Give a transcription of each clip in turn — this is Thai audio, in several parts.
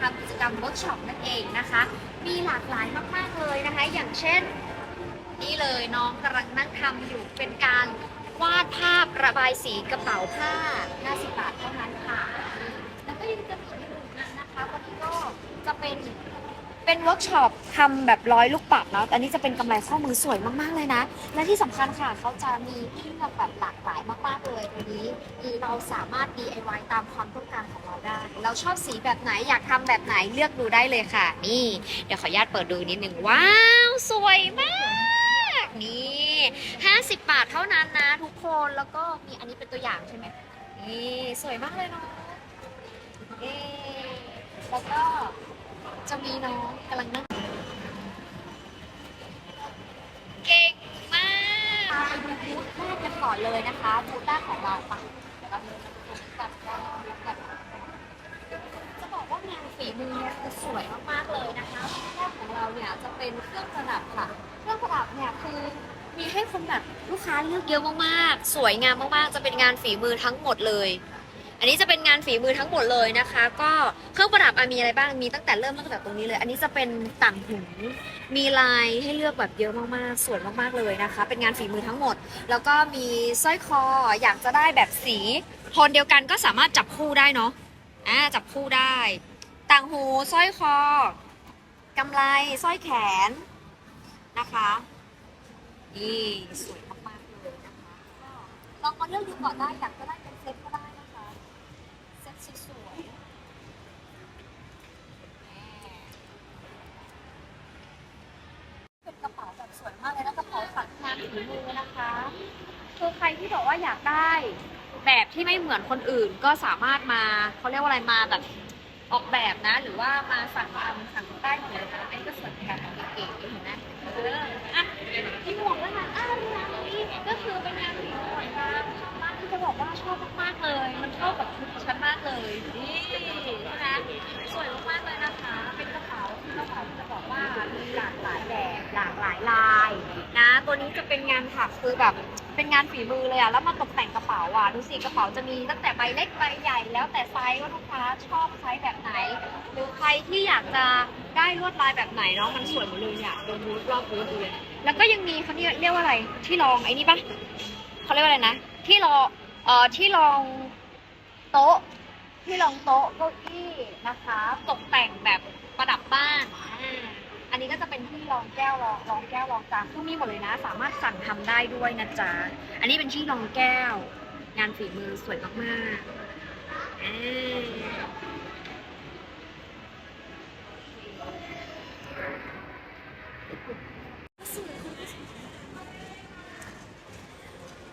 ทำกิจกรรมลดช็อปนั่นเองนะคะ มีหลากหลายมากๆเลยนะคะ อย่างเช่น นี่เลยน้องกำลังนั่งทำอยู่เป็นการวาดภาพระบายสีกระเป๋าผ้า 50 บาทเท่านั้นค่ะ แล้วก็ยังจะมีอีกหนึ่งอันนะคะ วันนี้ก็จะเป็น เป็นเวิร์กช็อปทำแบบร้อยลูกปัดเนาะแต่อันนี้จะเป็นกำไรข้อมือสวยมากๆเลยนะ และที่สำคัญค่ะเขาจะมีที่เลือกแบบหลากหลายมากๆเลยตัวนี้คือเราสามารถ DIY ตามความต้องการของเราได้ เราชอบสีแบบไหนอยากทำแบบไหนเลือกดูได้เลยค่ะ นี่เดี๋ยวขออนุญาตเปิดดูนิดนึงว้าวสวยมากนี่50 บาทเท่านั้นนะทุกคนแล้วก็มีอันนี้เป็นตัวอย่างใช่ไหมนี่สวยมากเลยเนาะแล้วก็ จะมีน้องกำลังนั่งเก่งมากดูบูธแรกกันก่อนเลยนะคะบูธแรกของเราค่ะเดี๋ยวเราเดินมาดูกันว่าบูธกันจะบอกว่างานฝีมือเนี่ยคือสวยมากๆเลยนะคะแรกของเราเนี่ยจะเป็นเครื่องประดับค่ะ เครื่องประดับเนี่ยคือมีให้คนแบบลูกค้าเลือกเยอะมากๆ สวยงามมากๆ จะเป็นงานฝีมือทั้งหมดเลย อันนี้จะเป็นงานฝีมือทั้งหมดเลยนะคะ ก็เครื่องประดับมีอะไรบ้างมีตั้งแต่เริ่มตั้งแต่ตรงนี้เลย อันนี้จะเป็นต่างหูมีลายให้เลือกแบบเยอะมากๆสวยมากๆเลยนะคะ เป็นงานฝีมือทั้งหมด แล้วก็มีสร้อยคออยากจะได้แบบสีโทนเดียวกันก็สามารถจับคู่ได้เนาะอ่าจับคู่ได้ ต่างหูสร้อยคอกำไรสร้อยแขนนะคะนี่สวยมากๆเลยนะคะก็ลองมาเลือกดูก่อนได้อยากจะได้เป็นเซ็ตก็ได้นะคะเซ็ตสวยๆเป็นกระเป๋าแบบสวยมากเลยนะกระเป๋าตัดงาน ฝีมือนะคะคือใครที่บอกว่าอยากได้ แบบที่ไม่เหมือนคนอื่นก็สามารถมาเขาเรียกว่าอะไรมาแบบออกแบบนะ หรือว่ามาสั่งทำสั่งได้เหมดเลยนะอันนี้ก็ส่วนการของเก๋ๆเห็นไหมเอออะที่หมวกแล้วนะอ้าวร้านนี้ก็คือเป็นงานฝีมือเหมือนกันร้านนี้จะบอกว่าชอบมากๆเลย มันเข้ากับชุดฉันมากเลยนี่ใช่ไหมสวยมากๆเลยนะคะ เป็นกระเป๋าที่กระเป๋าจะบอกว่ามีหลากหลายแบบหลากหลายลาย ตัวนี้จะเป็นงานถักคือแบบ เป็นงานฝีมือเลยอะแล้วมาตกแต่งกระเป๋าอะดูสิกระเป๋าจะมีตั้งแต่ใบเล็กใบใหญ่ แล้วแต่ไซส์ว่าลูกค้าชอบไซส์แบบไหน หรือใครที่อยากจะได้ลวดลายแบบไหนเนาะมันสวยหมดเลยอะดูบูธรอบบูธเลยแล้วก็ยังมีเขาเรียกเรียกว่าอะไรที่รองไอ้นี่ปะเขาเรียกว่าอะไรนะ ที่รองเอ่อที่รองโต๊ะที่รองโต๊ะเก้าอี้นะคะ ตกแต่งแบบประดับบ้านอ่า อันนี้ก็จะเป็นที่รองแก้วรองรองแก้วรองจานคือมีหมดเลยนะ สามารถสั่งทำได้ด้วยนะจ๊ะ อันนี้เป็นที่รองแก้ว งานฝีมือสวยมากๆอ่า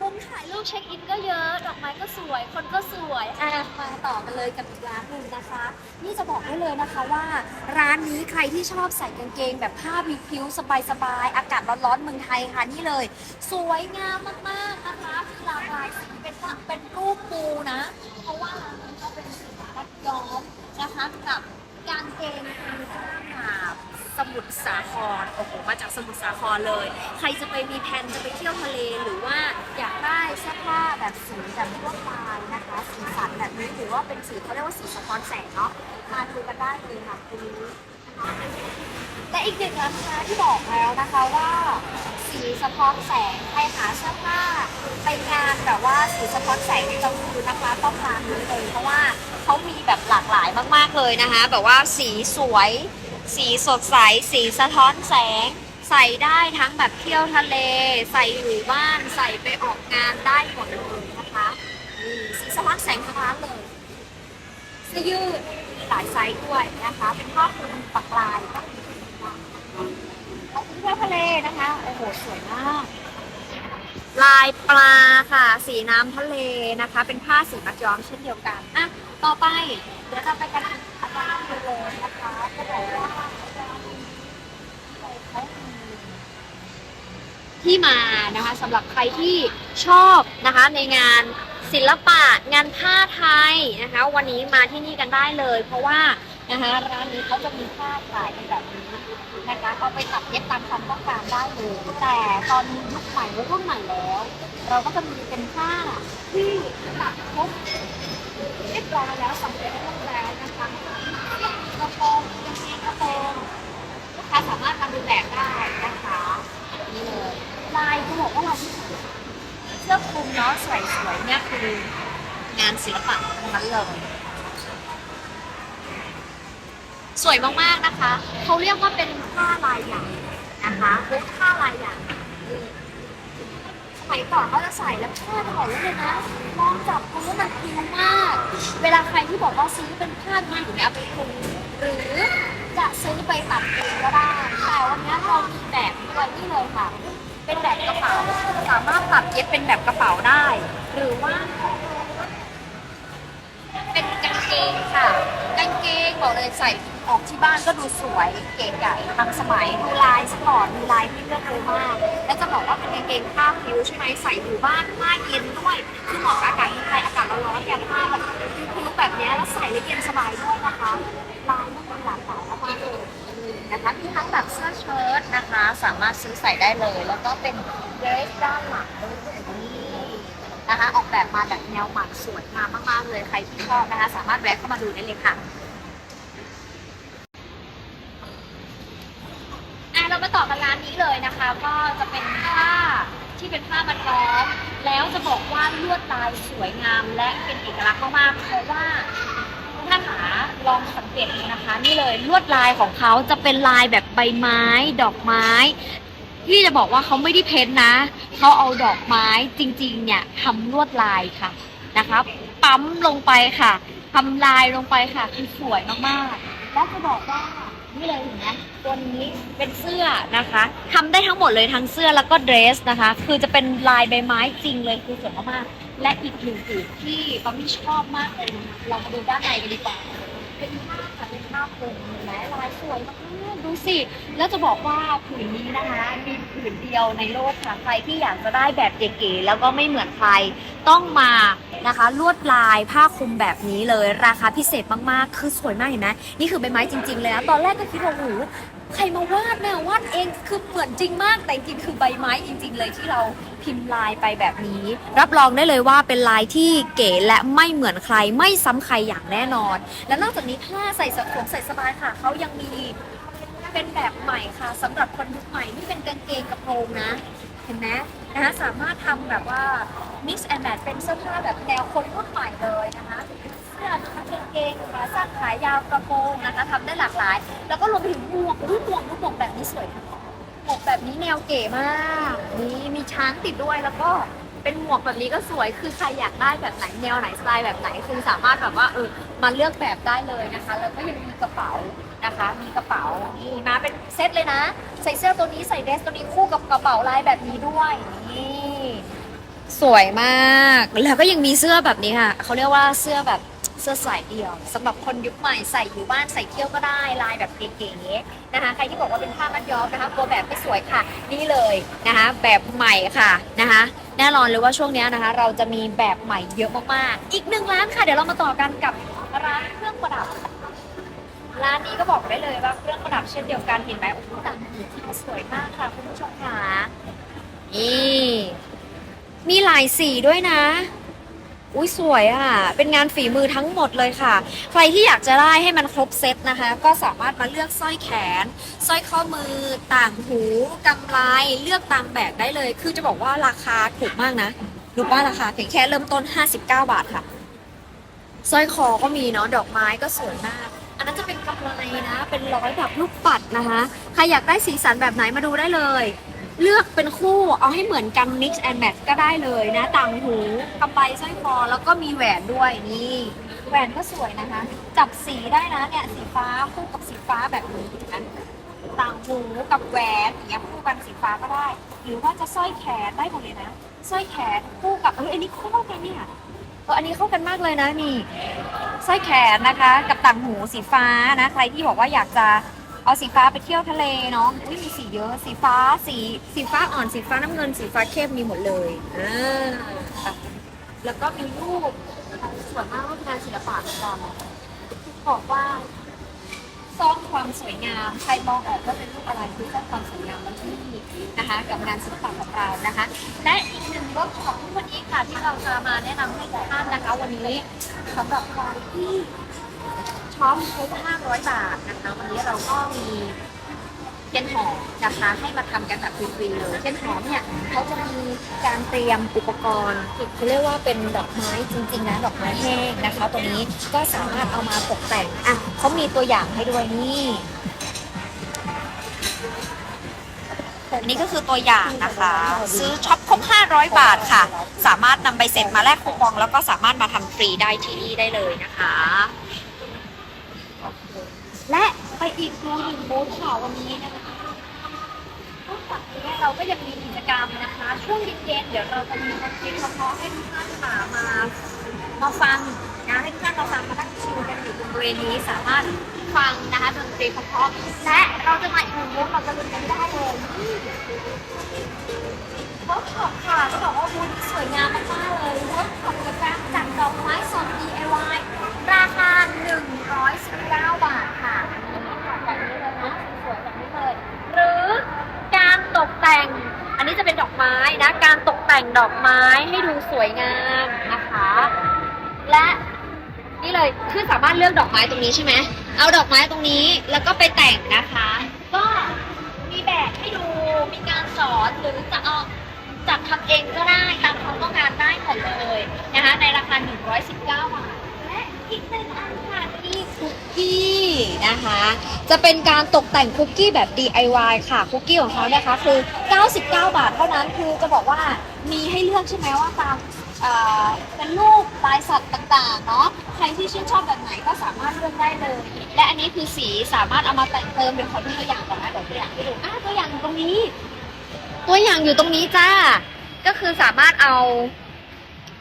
มุมถ่าย รูปเช็คอินก็เยอะดอกไม้ก็สวย คนก็สวยอะมาต่อกันเลยกับอีกร้านหนึ่งนะคะ นี่จะบอกได้เลยนะคะว่า ร้านนี้ใครที่ชอบใส่กางเกงแบบผ้าวิพิวสบายๆอากาศร้อนๆเมืองไทยค่ะนี่เลย สวยงามมากๆนะคะมีหลากหลายสีเป็นเป็นรูปปูนะ เพราะว่าร้าน มุทรสาครเลย ใครจะไปมีแผนจะไปเที่ยวทะเลหรือว่าอยากได้เสื้อผ้าแบบสีแบบลวดลายนะคะ สีสันแบบนี้หรือว่าเป็นสีเขาเรียกว่าสีสะท้อนแสงเนาะมาดูกันได้เลยค่ะตรงนี้นะคะและอีกหนึ่งร้าค้าที่บอกแล้วนะคะว่าสีสะท้อนแสงใครหาเสื้อผ้าไปงานแบบว่าสีสะท้อนแสงในกลางคืนนะคะต้องร้านนี้เลยเพราะว่าเขามีแบบหลากหลายมาก ๆเลยนะคะ แบบว่าสีสวย สีสดใส สีสะท้อนแสง ใส่ได้ทั้งแบบเที่ยวทะเล ใส่อยู่บ้านใส่ไปออกงานได้หมดเลยนะคะนี่สีสะท้อนแสงทั้งร้านเลยเสื้อยืดมีหลายไซส์ด้วยนะคะ เป็นผ้าคลุมปักลายก็มีแล้วเที่ยวทะเลนะคะโอ้โหสวยมากลายปลาค่ะ สีน้ำทะเลนะคะ เป็นผ้าสีมัดย้อมเช่นเดียวกันอะต่อไปเดี๋ยวเราไปกันอาจารย์ดูเลยนะคะก็บอกว่าอาจารย์เขามี ที่มานะคะสำหรับใครที่ชอบนะคะในงานศิลปะงานผ้าไทยนะคะ วันนี้มาที่นี่กันได้เลย เพราะว่านะคะร้านนี้เขาจะมีผ้าขายเป็นแบบนี้นะคะเอาไปตัดเย็บตามความต้องการได้เลยแต่ตอนนี้ยุคใหม่รุ่นใหม่แล้ว เราก็จะมีเป็นผ้าที่ตัดครบเรียบร้อยแล้วสำเร็จรูปแล้วนะคะกระโปรงกางเกงกระโปรงลูกค้าสามารถทำดูแบบได้นะคะนี่เลย ลายเขาบอกว่าลาที่เสื้อคลุมเนาะสวยๆเนี่ยคืองานศิลปะทั้งนั้นเลยสวยมากๆนะคะเขาเรียกว่าเป็นผ้าลายอย่างนะคะเป็นผ้าลายอย่างสมัยก่อนเขาจะใส่แล้วผ้าถอดแล้เลยนะลองจับดูว่ามันพิวมาก เวลาใครที่บอกว่าซื้อเป็นผ้ามาอย่างเงี้ยไปคลุมหรือจะซื้อไปตัดเองก็ได้แต่วันนี้เรามีแบบด้วยนี่เลยค่ะ เป็นแบบกระเป๋า สามารถตัดเย็บเป็นแบบกระเป๋าได้ หรือว่า เป็นกางเกงค่ะกางเกงบอกเลยใส่ออกที่บ้านก็ดูสวยเก๋ไก่ทันสมัยดูลายสปอร์ตดูลายที่เลือกเลยมากแล้วจะบอกว่าเป็นกางเกงผ้าผิวใช่ไหมใส่อยู่บ้านผ้าเย็นด้วยคือเหมาะกับอากาศเมืองไทยอากาศร้อนๆเนี่ยผ้าแบบผิวแบบนี้แล้วใส่แล้วเย็นสบายด้วยนะคะลายมันมีหลากหลายมากเลยนะคะมีทั้งแบบเสื้อเชิ้ตามารถซื้อใส่ได้เลย แล้วก็เป็นเดรสด้านหลังด้วยนี่นะคะ ออกแบบมาแบบแนวหมักสวยงามมากๆเลยใครที่ชอบนะคะ สามารถแวะเข้ามาดูได้เลยค่ะอะเรามาต่อกันร้านนี้เลยนะคะ ก็จะเป็นผ้าที่เป็นผ้ามัดย้อมแล้วจะบอกว่าลวดลายสวยงามและเป็นเอกลักษณ์มากๆเพราะว่า ลองสังเกตดูนะคะ นี่เลยลวดลายของเขาจะเป็นลายแบบใบไม้ ดอกไม้ ที่จะบอกว่าเขาไม่ได้เพ้นนะ เขาเอาดอกไม้จริงๆ เนี่ยทำลวดลายค่ะนะคะปั๊มลงไปค่ะทำลายลงไปค่ะคือสวยมากๆ แล้วจะบอกว่านี่เลยเห็นไหมตัวนี้เป็นเสื้อนะคะทำได้ทั้งหมดเลยทั้งเสื้อแล้วก็เดรสนะคะ คือจะเป็นลายใบไม้จริงเลยคือสวยมากๆและอีกหนึ่งผืนที่ปั๊มมี่ชอบมากเลยเรามาดูด้านในกันดีกว่า เป็นผ้าค่ะเป็นผ้าคลุมเห็นไหมลายสวยมากๆดูสิ แล้วจะบอกว่าผืนนี้นะคะมีผืนเดียวในโลกค่ะ ใครที่อยากจะได้แบบเก๋ๆแล้วก็ไม่เหมือนใครต้องมานะคะ ลวดลายผ้าคลุมแบบนี้เลย ราคาพิเศษมากๆ คือสวยมากเห็นไหมนี่คือใบไม้จริงๆเลยนะตอนแรกก็คิดว่าโอ้โห ใครมาวาดเนี่วาดเองคือเหมือนจริงมากแต่จริงคือใบไม้จริง ๆ เลยที่เราพิมพ์ลายไปแบบนี้ รับรองได้เลยว่าเป็นลายที่เก๋และไม่เหมือนใครไม่ซ้ำใครอย่างแน่นอน และนอกจากนี้ผ้าใส่สะสมใส่สบายค่ะเขายังมีเป็นแบบใหม่ค่ะสำหรับคนยุคใหม่นี่เป็นกางเกงกระโปรงนะ เห็นไหมนะคะสามารถทำแบบว่า mix and match เป็นเสื้อผ้าแบบแนวคนรุ่นใหม่เลยนะคะ เสื้อนะคะกางเกงขาสั้นขายาวกระโปรงนะคะทำได้หลากหลาย แล้วก็รวมไปถึงหมวกรูปหมวกรูปหมวกแบบนี้สวยค่ะหมวกแบบนี้แนวเก๋มากนี่มีช้างติดด้วยแล้วก็เป็นหมวกแบบนี้ก็สวย คือใครอยากได้แบบไหนแนวไหนสไตล์แบบไหนคือสามารถแบบว่าเออมาเลือกแบบได้เลยนะคะ แล้วก็ยังมีกระเป๋านะคะ มีกระเป๋านี่มาเป็นเซตเลยนะ ใส่เสื้อตัวนี้ใส่เดรสตัวนี้คู่กับกระเป๋าลายแบบนี้ด้วยนี่สวยมาก แล้วก็ยังมีเสื้อแบบนี้ค่ะเขาเรียกว่าเสื้อแบบ เสื้อสายเดี่ยวสำหรับคนยุคใหม่ใส่อยู่บ้านใส่เที่ยวก็ได้ลายแบบเก๋ๆนะคะ ใครที่บอกว่าเป็นผ้ามัดย้อมนะคะตัวแบบไม่สวยค่ะ นี่เลยนะคะ แบบใหม่ค่ะนะคะแน่นอนเลยว่าช่วงนี้นะคะ เราจะมีแบบใหม่เยอะมากๆ อีกหนึ่งร้านค่ะ เดี๋ยวเรามาต่อกันกับร้านเครื่องประดับ ร้านนี้ก็บอกได้เลยว่าเครื่องประดับเช่นเดียวกันเห็นไหมโอ้โหต่างหูที่สวยมากค่ะคุณผู้ชมค่ะนี่มีหลายสีด้วยนะ อุ้ยสวยอะ เป็นงานฝีมือทั้งหมดเลยค่ะ ใครที่อยากจะได้ให้มันครบเซตนะคะ ก็สามารถมาเลือกสร้อยแขน สร้อยข้อมือ ต่างหูกำไรเลือกตามแบบได้เลย คือจะบอกว่าราคาถูกมากนะรู้ป่ะราคาเพียงแค่เริ่มต้น 59 บาทค่ะ สร้อยคอก็มีเนาะ ดอกไม้ก็สวยมาก อันนั้นจะเป็นกำไรนะ เป็นร้อยแบบลูกปัดนะคะ ใครอยากได้สีสันแบบไหนมาดูได้เลย เลือกเป็นคู่เอาให้เหมือนกัน mix and match ก็ได้เลยนะ ต่างหูกำไรสร้อยคอแล้วก็มีแหวนด้วยนี่แหวนก็สวยนะคะ จับสีได้นะเนี่ยสีฟ้าคู่กับสีฟ้าแบบนี้นไหมต่างหูกับแหวนอย่างเงี้ยคู่กันสีฟ้าก็ได้ หรือว่าจะสร้อยแขนได้หมดเลยนะสร้อยแขนคู่กับเอออันนี้เข้ากันเนี่ยเอออันนี้เข้ากันมากเลยนะนี่สร้อยแขนนะคะ กับต่างหูสีฟ้านะ ใครที่บอกว่าอยากจะ เอาสีฟ้าไปเที่ยวทะเลเนาะอุ้ยมีสีเยอะ สีฟ้า สี สีฟ้าอ่อน สีฟ้าน้ำเงิน สีฟ้าเข้มมีหมดเลยอ่าแล้วก็มีรูปส่วนมากรูปงานศิลปะของเราบอกว่าซ่อนความสวยงาม ใครมองออกว่าเป็นรูปอะไรคือซ่อนความสวยงามไว้ที่นี่นะคะ กับงานศิลปะของเรานะคะ และอีกหนึ่งรถของวันนี้ค่ะที่เราจะมาแนะนำให้ทุกท่านนะคะ วันนี้สำหรับใครที่ ชช็อปครบ500 บาทนะคะวันนี้เราก็มีเทียนหอมนะคะให้มาทำกันแบบฟรีๆเลยเทียนหอมเนี่ยเขาจะมีการเตรียมอุปกรณ์เขาเรียกว่าเป็นดอกไม้จริงๆนะดอกไม้แห้งนะคะ ตัวนี้ก็สามารถเอามาตกแต่งอะเขามีตัวอย่างให้ด้วยนี่นนี้ก็คือตัวอย่างนะคะ ซื้อช็อปครบ500 บาทค่ะ สามารถนำใบเสร็จมาแลกคูปอง แล้วก็สามารถมาทำฟรีได้ที่นี่ได้เลยนะคะ และไปอีกบูธหนึ่งบูธค่ะวันนี้นะคะนอกจากนี้เราก็ยังมีกิจกรรมนะคะ ช่วงเย็นๆเดี๋ยวเราจะมีดนตรีเพาะให้ทุกท่านค่ะมามาฟังนะให้ทุกท่านมาฟังมานั่งชิลกันอยู่บริเวณนี้สามารถฟังนะคะดนตรีเฉพาะและเราจะมาอีกหนึ่งบูธเราจะลุ้นกันได้เลยเวิร์กช็อปค่ะจะบอกว่าบูธสวยงามมากๆเลยเวิร์กช็อปกิจกรรมจากดอกไม้สด DIY ราคา 119 บาทค่ะแบบนี้เลยนะสวยๆแบบนี้เลย หรือการตก แต่ง อันนี้จะเป็นดอกไม้นะ การตกแต่งดอกไม้ให้ดูสวยงามนะคะ และนี่เลยคือสามารถเลือกดอกไม้ตรงนี้ใช่ไหมเอาดอกไม้ตรงนี้แล้วก็ไปแต่งนะคะ ก็มีแบบให้ดูมีการสอนหรือจะเอาจัดทำเองก็ได้ตามความต้องการได้หมดเลยนะคะในราคา 119 บาทและอีกหนึ่งอันค่ะ กกี้นะคะ จะเป็นการตกแต่งคุกกี้แบบ DIY ค่ะคุกกี้ของเขานะคะคือ 99 บาทเท่านั้นคือจะบอกว่ามีให้เลือกใช่ไหมว่าตามเอ่อเป็นรูปลายสัตว์ต่างๆเนาะใครที่ชื่นชอบแบบไหนก็สามารถเลือกได้เลย และอันนี้คือสีสามารถเอามาแต่งเติมเดี๋ยวขอดูตัวอย่างก่อนนะเดี๋ยวตัวอย่างให้ดูอะตัวอย่างอยู่ตรงนี้ ตัวอย่างอยู่ตรงนี้จ้าก็คือสามารถเอา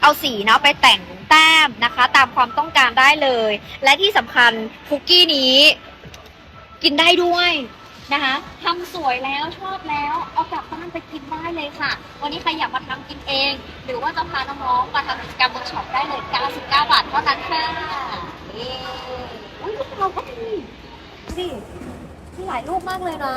เอาสีเนาะไปแต่งแต้มนะคะ ตามความต้องการได้เลย และที่สำคัญคุกกี้นี้ กินได้ด้วยนะคะทำสวยแล้วชอบแล้ว เอากลับบ้านไปกินได้เลยค่ะ วันนี้ใครอยากมาทำกินเอง หรือว่าจะพาน้องๆมาทำกิจกรรมเวิร์กช็อปได้เลย99บาทเท่านั้นค่ะเย้อุ้ยลูกเราก็มีดูดิมีหลายรูปมากเลยนะ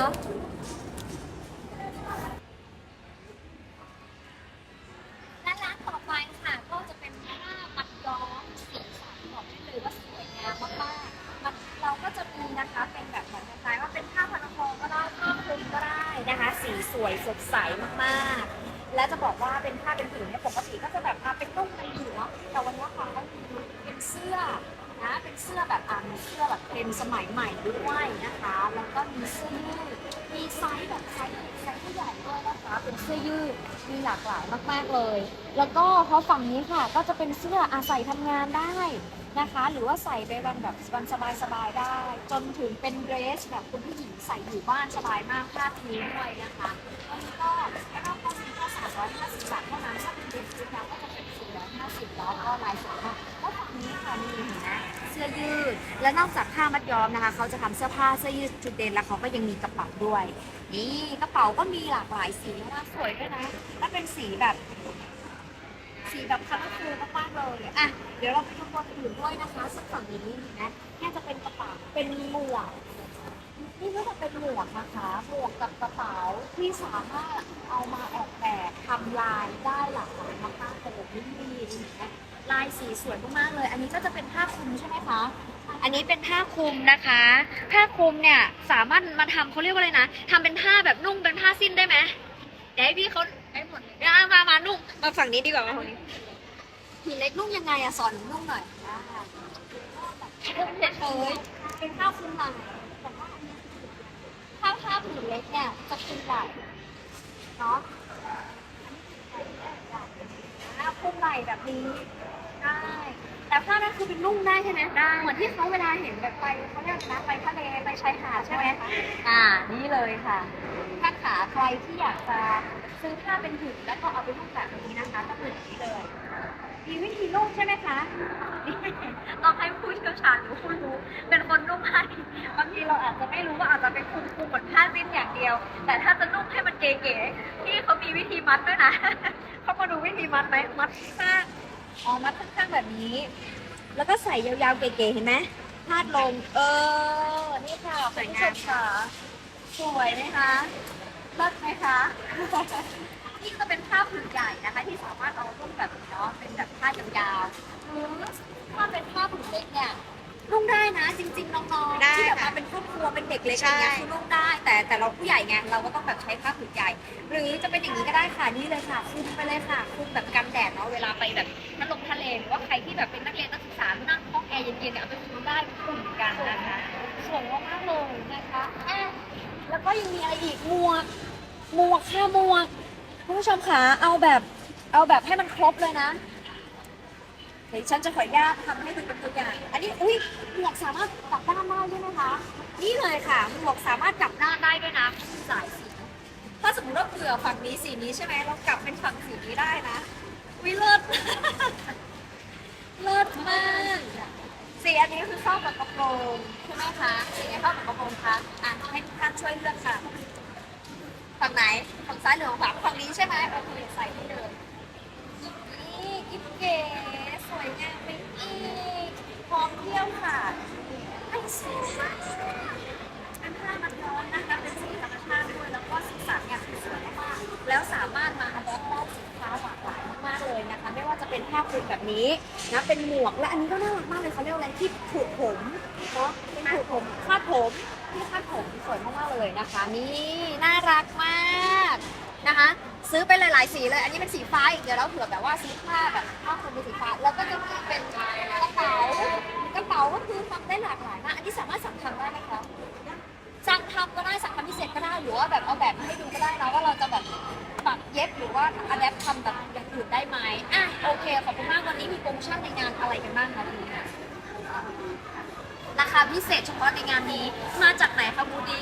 และร้านต่อไปค่ะก็จะเป็นผ้ามัดย้อมสีสันบอกได้เลยว่าสวยงามมากๆมันเราก็จะมีนะคะเป็นแบบเหมือนคล้ายว่าเป็นผ้าพันคอก็ได้ผ้าคลุมก็ได้นะคะ สีสวยสดใสมากๆ และจะบอกว่าเป็นผ้าเป็นผืนเนี่ยปกติก็จะแบบมาเป็นนุ่งเป็นอยู่เนาะแต่วันนี้ค่ะก็มีเป็นเสื้อนะเป็นเสื้อแบบอ่ามีเสื้อแบบเป็นสมัยใหม่ด้วยนะคะ แล้วก็มีเสื้อยืดมีไซส์แบบไซส์ไซส์ผู้ใหญ่ด้วยนะคะเป็นเสื้อยืด มีหลากหลายมากๆเลย แล้วก็เพราฝั่งนี้ค่ะก็จะเป็นเสื้ออาศัยทำงานได้นะคะ หรือว่าใส่ไปวันแบบวันสบายๆได้ จนถึงเป็นเดรสแบบคุณผู้หญิงใส่อยู่บ้านสบายมากผ้าดนี้ด้วยนะคะอันนี้ก็แล้วก็ก็มีแค่350บาทเท่านั้นถ้าเป็นเดรสชุดแล้วก็จะเป็น450แล้วก็ลายสวยมากแล้วฝั่งนี้ค่ะนี่เห็นไหม สื้อยืด และนอกจากผ้ามัดย้อมนะคะ เขาจะทำเสื้อผ้าเสื้อยืดชุดเดนแล้วเขาก็ยังมีกระเป๋าด้วย นี่กระเป๋าก็มีหลากหลายสีมากสวยด้วยนะและเป็นสีแบบสีแบบคัลเลอร์ฟูลมากๆเลยอะเดี๋ยวเราไปดูตัวอื่นด้วยนะคะซึ่งฝั่งนี้นะนี่จะเป็นกระเป๋าเป็นหมวกนี่ก็จะเป็นหมวกนะคะหมวกกับกระเป๋าที่สามารถเอามาออกแบบทำลายได้หลากหลายมากๆเลยนี่ดีนะ ลายสีสวยมากๆเลย อันนี้ก็จะเป็นผ้าคลุมใช่ไหมคะ อันนี้เป็นผ้าคลุมนะคะ ผ้าคลุมเนี่ยสามารถมาทำเขาเรียกว่าอะไรนะทำเป็นผ้าแบบนุ่งเป็นผ้าสิ้นได้ไหมเดี๋ยวให้พี่เขาให้หมดเลยอะมามานุ่งมาฝั่งนี้ดีกว่ามาฝั่งนี้ผีเล็กนุ่งยังไงอะสอนหนูนุ่งหน่อยอ่านุ่งเฉยๆเป็นผ้าคลุมหลังแต่ว่าถ้าผ้าผืนเล็กเนี่ยจะคลุมไหล่เนาะอ่าคลุมไหล่แบบนี้ได้แต่ผ้านั้นคือเป็นนุ่งได้ใช่ไหมได้เหมือนที่เขาเวลาเห็นแบบไปเขาเรียกนะไปทะเลไปชายหาดใช่ไหมอ่า นี่เลยค่ะ ถ้าขาใครที่อยากจะซื้อผ้าเป็นผืนแล้วก็เอาไปนุ่งแบบนี้นะคะก็คืออย่างนี้เลย มีวิธีนุ่งใช่ไหมคะนี่ต้องให้ผู้เชี่ยวชาญหรือผู้รู้ เป็นคนนุ่งให้บางทีเราอาจจะไม่รู้ว่าอาจจะเป็นคุมคุมเหมือนผ้าสิ้นอย่างเดียว แต่ถ้าจะนุ่งให้มันเก๋ๆพี่เขามีวิธีมัดด้วยนะเขามาดูวิธีมัดไหมมัดข้าง อ๋อมัดข้างๆแบบนี้ แล้วก็ใส่ยาวๆเก๋ๆเห็นไหมพาดลง เออ นี่ค่ะสวยงามค่ะ สวยไหมคะเลิศไหมคะ นี่ก็เป็นผ้าผืนใหญ่นะคะ ที่สามารถเอานุ่งแบบนี้เนาะ เป็นแบบผ้ายาวๆหรือถ้าเป็นผ้าผืนเล็กเนี่ยนุ่งได้นะจๆอย่างเงี้ยคือลูกได้ แต่แต่เราผู้ใหญ่ไงเราก็ต้องแบบใช้ผ้าผืนใหญ่ หรือจะเป็นอย่างนี้ก็ได้ค่ะนี่เลยค่ะคลุมไปเลยค่ะคลุมแบบกันแดดเนาะเวลาไปแบบ ก็ยังมีอะไรอีกหมวกหมวกค่ะหมวกคุณผู้ชมคะเอาแบบเอาแบบให้มันครบเลยนะเดี๋ยวฉันจะขออนุญาตทำให้ดูเป็นตัวอย่าง อันนี้อุ้ยหมวกสามารถกลับด้านได้ใช่ไหมคะ นี่เลยค่ะหมวกสามารถกลับด้านได้ด้วยนะสายสีถ้าสมมติว่าเผื่อฝั่งนี้สีนี้ใช่ไหมเรากลับเป็นฝั่งสีนี้ได้นะวิเลิศเลิศมากสีอันนี้คือเข้ากับกระโปรงใช่ไหมคะสีไหนเข้ากับกระโปรงคะ นี้นะเป็นหมวกและอันนี้ก็น่ารักมากเลยเขาเรียกว่าอะไรที่ผูกผมเนาะเป็นผูกผมคาดผมที่คาดผมสวยมากๆเลยนะคะนี่น่ารักมากนะคะซื้อไปหลายๆสีเลย อันนี้เป็นสีฟ้าอีกเดี๋ยวเราเผื่อแบบว่าซื้อผ้าแบบผ้าคลุมเป็นสีฟ้า แล้วก็จะมีเป็นกระเป๋ากระเป๋าก็คือทำได้หลากหลายมากอันนี้สามารถสั่งทำได้ไหมคะสั่งทำก็ได้สั่งทำพิเศษก็ได้หรือว่าแบบเอาแบบมาให้ดูก็ได้นะว่าเราจะแบบ ปักเย็บหรือว่าอัดแอปทำแบบอย่างอื่นได้ไหมอะโอเคขอบคุณมากวันนี้มีโปรโมชั่นในงานอะไรกันบ้างคะพี่ราคาพิเศษเฉพาะในงานนี้มาจากไหนคะบูธนี้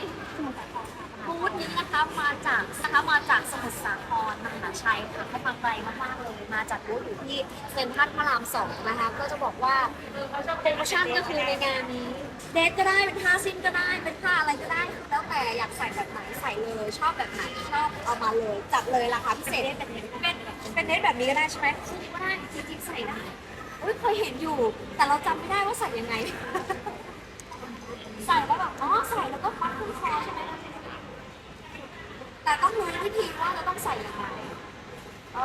บูธนี้นะคะมาจากนะคะมาจากสมุทรสาครมหาชัยค่ะให้ฟังไกลมากๆเลยมาจากบูธอยู่ที่เซ็นทรัลพระรามสองนะคะ ก็จะบอกว่าโปรโมชั่นก็คือในงานนี้ เดทก็ได้เป็นผ้าสิ้นก็ได้เป็นผ้าอะไรก็ได้แล้วแต่อยากใส่แบบไหนใส่เลยชอบแบบไหนชอบเอามาเลยจัดเลยราคาพิเศษเป็นเป็นเป็นเดทแบบนี้ก็ได้ใช่ไหมคู่นี้ก็ได้จริงๆใส่ได้อุ้ยเคยเห็นอยู่ แต่เราจำไม่ได้ว่าใส่ยังไง ใส่แล้วแบบอ๋อใส่แล้วก็มัดขึ้นคอใช่ไหมแต้องรู้วิธีว่าเราต้องใส่ยังไงเอ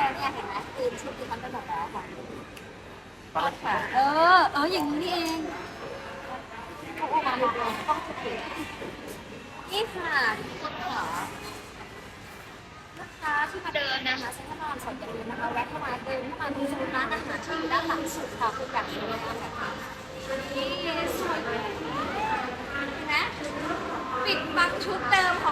อเนี่ยเห็นไหมคือชุดที่มันเป็นแบบแล้วค่ะค่เออ เออ อย่างนี้นี่เองโอ้โหมาต้องชุดนี้นี่ค่ะทุกคนค่ะลูกค้าที่มาเดินนะคะเซ็นทรัลพระรามสองอย่าลืมนะคะแวะเข้ามาเดินเข้ามาดูร้านอาหารที่อยู่ด้านหลังสุดค่ะคุณอยากสวยงามแบบนี้นี่สวยนไหมปิดบังชุดเดิมของ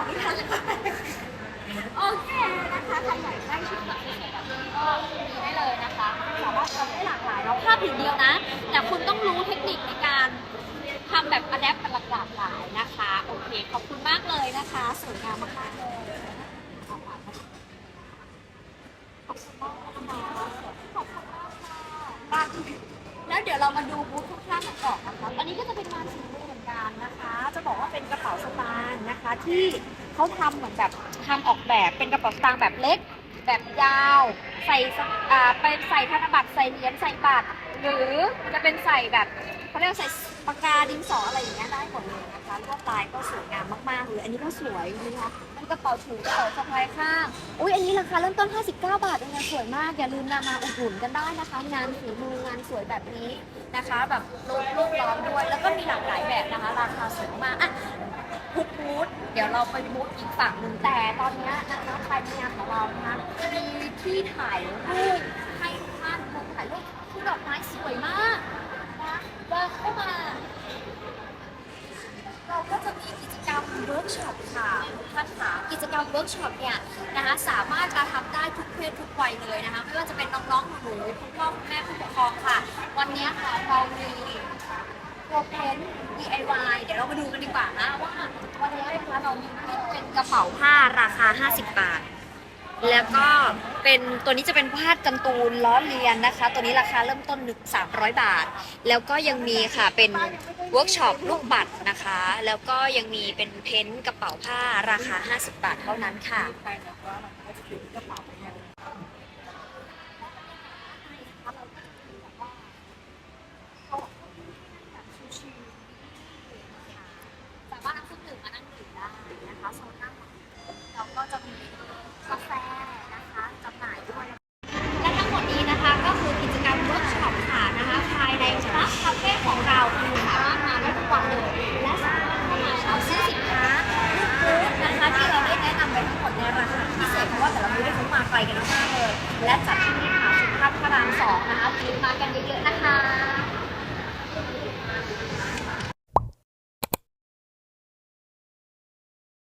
เขาทำเหมือนแบบทำออกแบบเป็นกระเป๋าสตางค์แบบเล็ก แบบยาว ใส่สอ่าไปใส่ธนบัตรใส่เหรียญใส่บัตร หรือจะเป็นใส่แบบเขาเรียกว่าใส่ปากกาดินสออะไรอย่างเงี้ยได้หมดเลยนะคะลวดลายก็สวยงามมากๆเลยอันนี้ก็สวยนะคะ กระเป๋าถือกระเป๋าสะพายข้างอุ้ยอันนี้ราคาเริ่มต้น 59 บาทเองนะสวยมาก อย่าลืมนำมาอุดหนุนกันได้นะคะ งานฝีมืองานสวยแบบนี้นะคะ แบบรูปรูปล้อมด้วยแล้วก็มีหลากหลายแบบนะคะ ราคาสูงมากอะทุกบูธเดี๋ยวเราไปบูธอีกฝั่งหนึ่งแต่ตอนนี้นะคะภายในงานของเรานะคะมีที่ถ่ายรูปให้ทุกท่านมุมถ่ายรูปคือดอกไม้สวยมากนะเดินเข้ามา เราก็จะมีกิจกรรมเวิร์กช็อปค่ะ จกรรมเวิร์กช็อปเนี่ยนะคะสามารถจะทำได้ทุกเพศทุกวัยเลยนะคะไม่ว่าจะเป็นน้องๆหนูๆคุณพ่อคุณแม่ผู้ปกครองค่ะ วันนี้ค่ะเรามีโปรเพน DIY เดี๋ยวเรามาดูกันดีกว่านะว่าวันนี้นะคะเรามีเป็นกระเป๋าผ้าราคา 50 บาท แล้วก็เป็นตัวนี้จะเป็นผ้ากันตูนล้อเลียนนะคะ ตัวนี้ราคาเริ่มต้นหนึ่ง300บาท แล้วก็ยังมีค่ะเป็นเวิร์กช็อปลูกบัตรนะคะ แล้วก็ยังมีเป็นเพ้นท์กระเป๋าผ้าราคา 50 บาทเท่านั้นค่ะ